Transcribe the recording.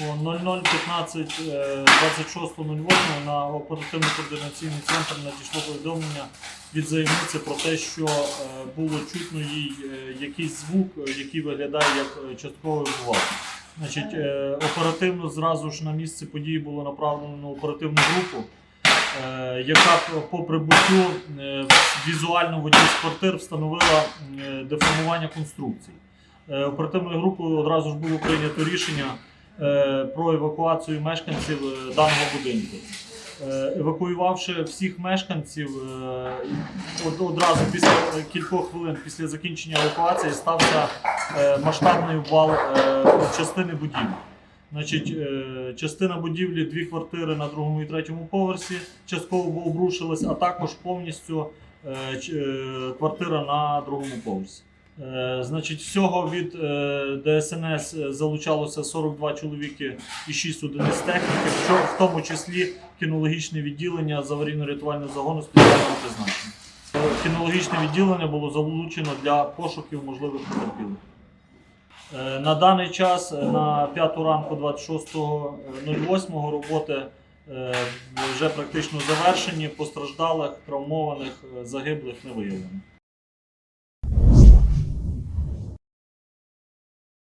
О 0015 е, 26.08 на оперативно-координаційний центр надійшло повідомлення від заявниці про те, що е, було чутно їй е, якийсь звук, е, який виглядає як е, частковий обвал. Значить, е, оперативно зразу ж на місце події було направлено оперативну групу, е, яка по прибуттю е, візуально в одній з квартир встановила е, деформування конструкцій. Е, Оперативною групою одразу ж було прийнято рішення е, про евакуацію мешканців е, даного будинку. Евакуювавши всіх мешканців, одразу після кількох хвилин після закінчення евакуації стався масштабний обвал частини будівлі. Значить, частина будівлі, дві квартири на другому і третьому поверсі частково обрушилась, а також повністю квартира на другому поверсі. Е, Значить, всього від е, ДСНС залучалося 42 чоловіки і 6 одиниць техніки, чо- в тому числі кінологічне відділення з аварійно-рятувального загону спеціального призначення. Е, Кінологічне відділення було залучено для пошуків можливих потерпілих. Е, На даний час, е, на 5 ранку 26.08 роботи е, вже практично завершені. Постраждалих, травмованих, е, загиблих не виявлено.